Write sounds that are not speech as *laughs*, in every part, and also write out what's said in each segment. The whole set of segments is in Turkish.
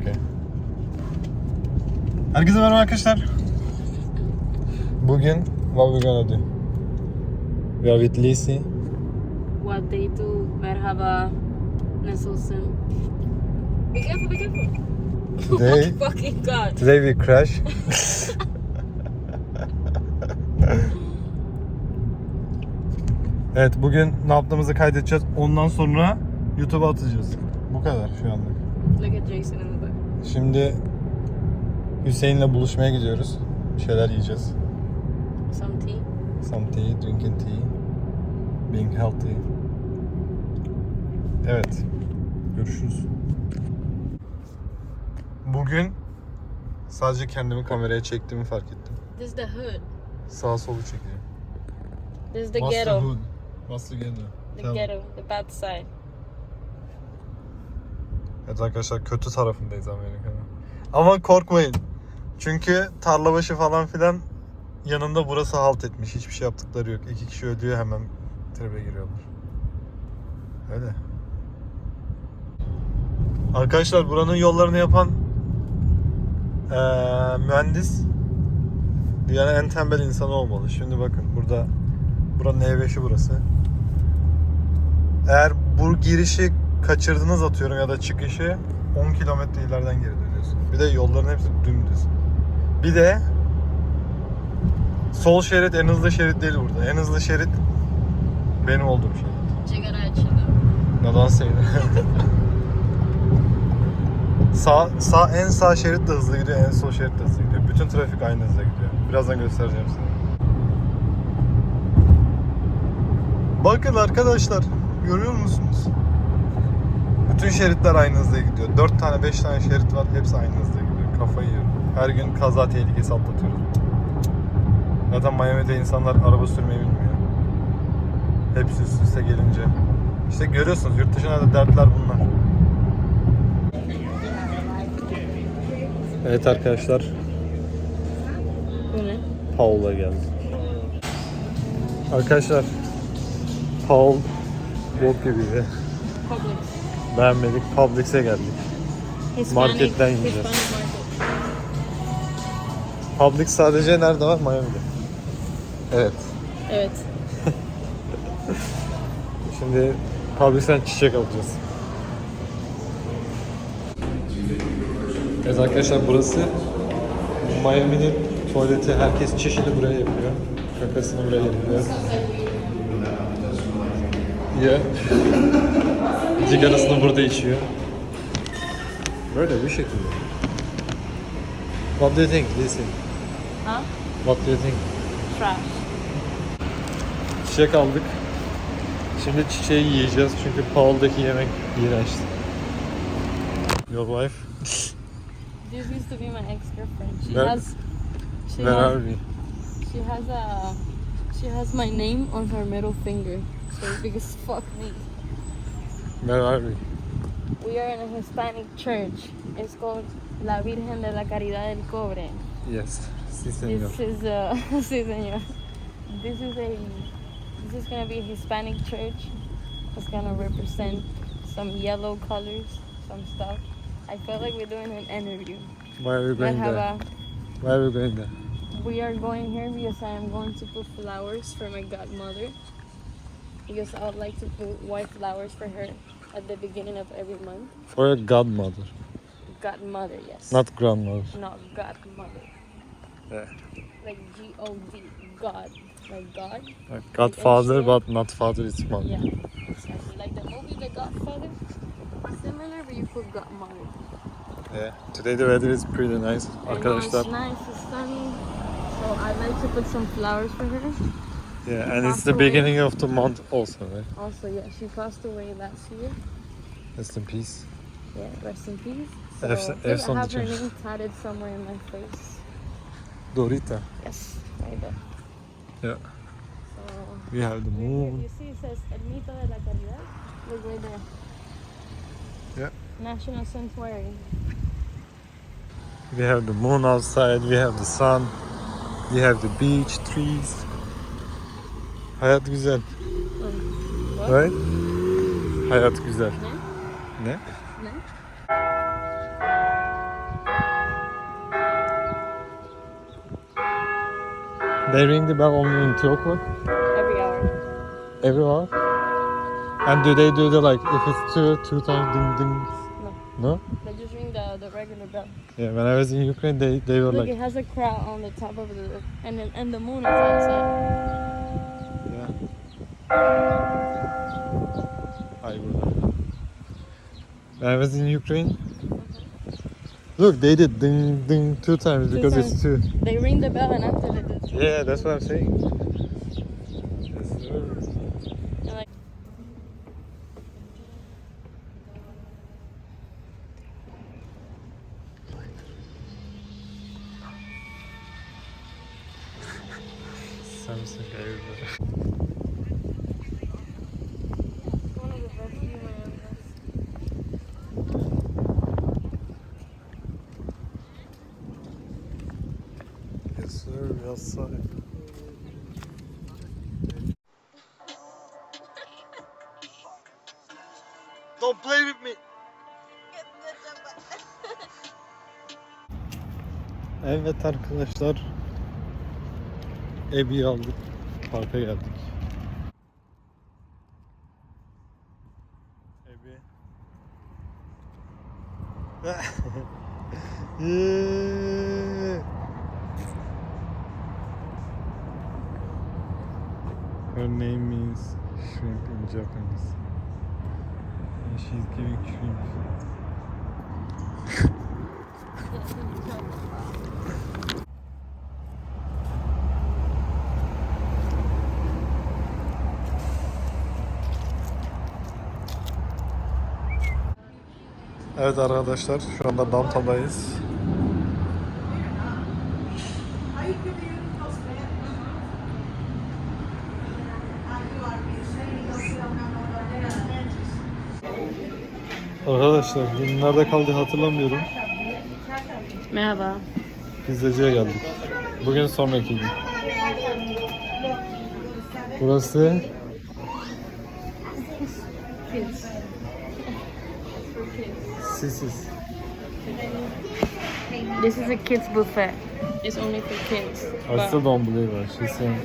Okay. Herkese merhaba arkadaşlar. Bugün what we gonna do? We are with Lisi. What they do, merhaba, nasılsın? Be careful, be careful. Today, Oh fucking god. today we crash. *laughs* evet bugün ne yaptığımızı kaydedeceğiz. Ondan sonra YouTube'a atacağız. Bu kadar şu anlık. Look at Jason. Şimdi Hüseyin'le buluşmaya gidiyoruz. Bir şeyler yiyeceğiz. Some tea. Some tea, drinking tea, being healthy. Evet. Görüşürüz. Bugün sadece kendimi kameraya çektiğimi fark ettim. This is the hood. Sağ solu çekiyor. This is the What's ghetto. the hood? What's the ghetto? The Tell me. ghetto, the bad side. Evet arkadaşlar kötü tarafındayız Amerika'nın. Ama korkmayın. Çünkü tarlabaşı falan filan yanında burası halt etmiş. Hiçbir şey yaptıkları yok. İki kişi ödüyor hemen tribe giriyorlar. Öyle. Arkadaşlar buranın yollarını yapan eee, mühendis dünyanın en tembel insanı olmalı. Şimdi bakın burada buranın E5'i burası. Eğer bu girişi kaçırdınız atıyorum ya da çıkışı 10 kilometre ileriden geri dönüyorsun. Bir de yolların hepsi dümdüz. Bir de sol şerit en hızlı şerit değil burada. En hızlı şerit benim olduğum şerit. Sigara açalım. Neden sayın? *laughs* sağ, sağ, en sağ şerit de hızlı gidiyor, en sol şerit de hızlı gidiyor. Bütün trafik aynı hızla gidiyor. Birazdan göstereceğim size. Bakın arkadaşlar, görüyor musunuz? Bütün şeritler aynı hızla gidiyor. 4 tane 5 tane şerit var, hepsi aynı hızla gidiyor. Kafayı yiyorum. Her gün kaza tehlikesi atlatıyoruz. Zaten Miami'de insanlar araba sürmeyi bilmiyor. Hepsi üst üste gelince. İşte görüyorsunuz yurt dışına da dertler bunlar. Evet arkadaşlar Bu ne? Paul'a geldik. Arkadaşlar Paul bok gibiydi. Publix. Beğenmedik. Publix'e geldik. Hispanic, Marketten yiyeceğiz. Hispanic market. Publix sadece nerede var? Miami'de. Evet. Evet. *laughs* Şimdi Publix'ten çiçek alacağız. Evet arkadaşlar burası Miami'nin tuvaleti. Herkes çişini buraya yapıyor. Kakasını buraya yapıyor. Ya. Cigarasını burada içiyor. Böyle bir şekilde. What do you think? Listen. Ha? What do you think? Trash. Çiçek aldık. Şimdi çiçeği yiyeceğiz çünkü Paul'daki yemek iğrençti. Your wife? This used to be my ex-girlfriend. She Where- has... She Where has, are we? She has a... She has my name on her middle finger. So because fuck me. Where are we? We are in a Hispanic church. It's called La Virgen de la Caridad del Cobre. Yes. Si senor. This is uh, a *laughs* sí, señor. This is a this is gonna be a Hispanic church. It's gonna represent some yellow colors, some stuff. I feel like we're doing an interview. Why are we going there? Merhaba. Why are we going there? We are going here because I am going to put flowers for my godmother. Because I would like to put white flowers for her at the beginning of every month. For a godmother, Godmother, yes. not grandmother. Not godmother. Yeah. Like G O D, God. Like God. Like Godfather, Like but not father, it's mother. Yeah, exactly. Like the movie The Godfather. Similar, but you put Godmother. Yeah. Today the weather is pretty nice. I know Arkadaşlar. it's nice, it's sunny. So I'd like to put some flowers for her. Yeah, and it's the away. beginning of the month also, right? Also, yeah, she passed away last year. Rest in peace. Yeah, rest in peace. So I have her name tatted somewhere in my face. Dorita. Yes, right there. Yeah. So We have the moon. you see, it says Ermita de la Caridad. Look right there. Yeah. National Sanctuary. We have the moon outside, we have the sun, we have the beach, trees. Hayat güzel. What? Right? Hayat güzel. Ne? Ne? Ne? They ring the bell only in two o'clock. Every hour. Every hour. And do they do the like if it's two two times ding ding? No. No. They just ring the, the regular bell. Yeah, when I was in Ukraine, they they were Look, like. It has a crown on the top of the and and the moon is outside. Yeah. Burada. I was in Ukraine, look, they did ding ding two times Two because it's two. They ring the bell and after they do. two. Yeah, that's what I'm saying. Yes, sir. Samsung evleri. Outside. Don't play with me. Evet arkadaşlar. Ebi'yi aldık. Parka geldik. Ebi. *laughs* *laughs* Yeah. Her name is Shrimp in Japanese. And she's giving shrimp. Evet arkadaşlar şu anda downtown'dayız. Arkadaşlar dün nerede kaldı hatırlamıyorum. Merhaba. Pizzacıya geldik. Bugün sonraki gün. Burası. Sisis. This is a kids buffet. It's only for kids. I still don't believe her. She's saying...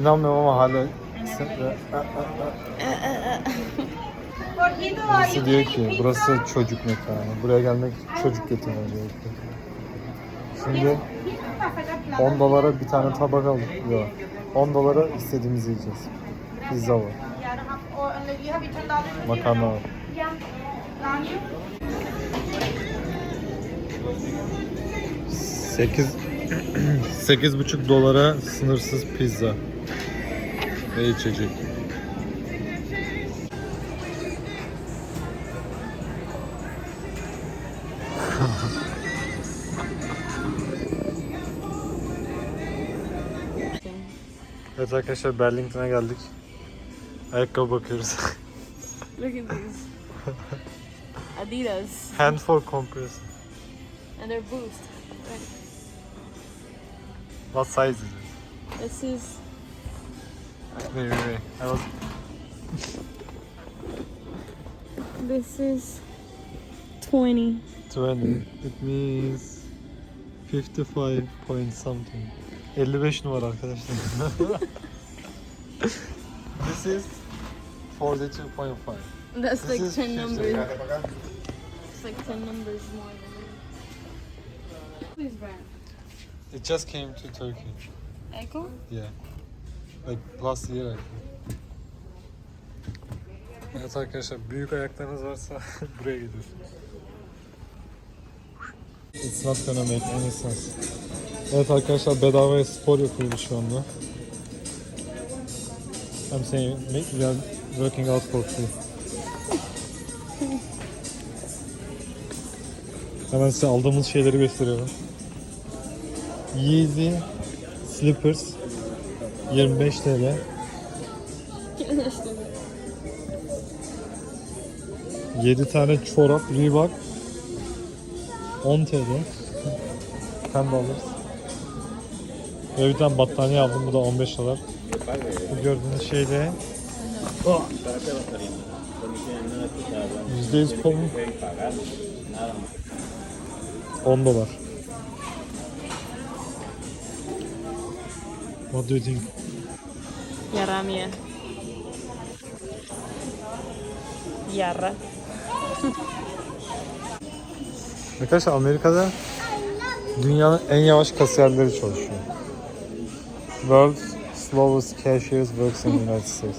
İnanmıyorum ama hala... Birisi diyor ki burası çocuk mekanı. Buraya gelmek çocuk getirmeye gerekiyor. Şimdi 10 dolara bir tane tabak aldık. Yok. 10 dolara istediğimizi yiyeceğiz. Pizza var. Makarna var. Sekiz *clears throat* sekiz buçuk dolara sınırsız pizza ve içecek. Evet arkadaşlar Burlington'a geldik. Ayakkabı bakıyoruz. *laughs* look at these. Adidas. Hand for compress. And they're boost. What size is it? This is Wait, wait, wait. I was... this is twenty. 20. It means 55 point something. 55 numara arkadaşlar. *laughs* This is 42.5. That's This like is ten 50. numbers. It's like ten numbers more than Please brand. It just came to Turkey. Echo? Yeah. Like last year I think. Evet arkadaşlar büyük ayaklarınız varsa *laughs* buraya gidiyorsunuz. It's not gonna make any sense. Evet arkadaşlar bedavaya spor yapıyoruz şu anda. I'm saying we are working out for free. Hemen size aldığımız şeyleri gösteriyorum. Yeezy Slippers 25 TL. 7 tane çorap Reebok 10 TL. 10 dollars. Ve bir tane battaniye aldım bu da 15 dolar. Bu gördüğünüz şey de %100 kol 10 dolar. What do you think? Yaramıyor. Yara. Arkadaşlar Amerika'da dünyanın en yavaş kasiyerleri çalışıyor. World's slowest cashiers works in the United States.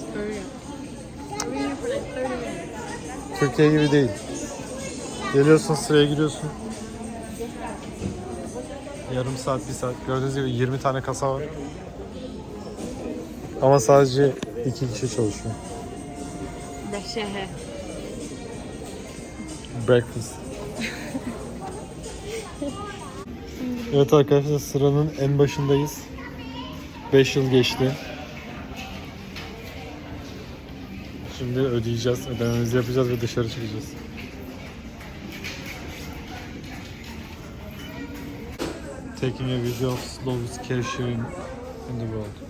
Türkiye gibi değil. Geliyorsun sıraya giriyorsun. Yarım saat, bir saat. Gördüğünüz gibi 20 tane kasa var. Ama sadece iki kişi çalışıyor. Dehşehe. Breakfast. evet arkadaşlar sıranın en başındayız. 5 yıl geçti. Şimdi ödeyeceğiz. Ödememizi yapacağız ve dışarı çıkacağız. Taking a video of slowest cashier in, in the world.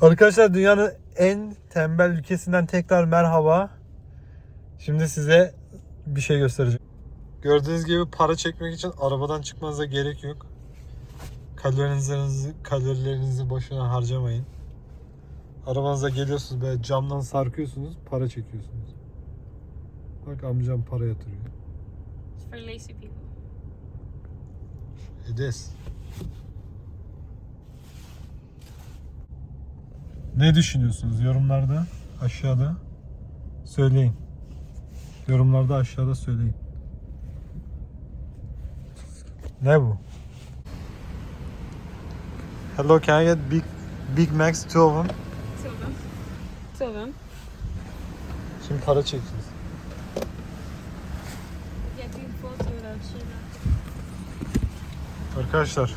Arkadaşlar dünyanın en tembel ülkesinden tekrar merhaba. Şimdi size bir şey göstereceğim. Gördüğünüz gibi para çekmek için arabadan çıkmanıza gerek yok. Kalorilerinizi, kalorilerinizi boşuna harcamayın. Arabanıza geliyorsunuz böyle camdan sarkıyorsunuz, para çekiyorsunuz. Bak amcam para yatırıyor. It's for lazy people. It is. Ne düşünüyorsunuz yorumlarda aşağıda söyleyin. Yorumlarda aşağıda söyleyin. Ne bu? Hello, can I get Big Big Macs two of them? Two of them. Two of them. Şimdi para çekeceğiz. Arkadaşlar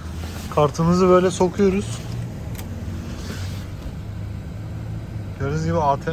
kartımızı böyle sokuyoruz. Gördüğünüz gibi ATM.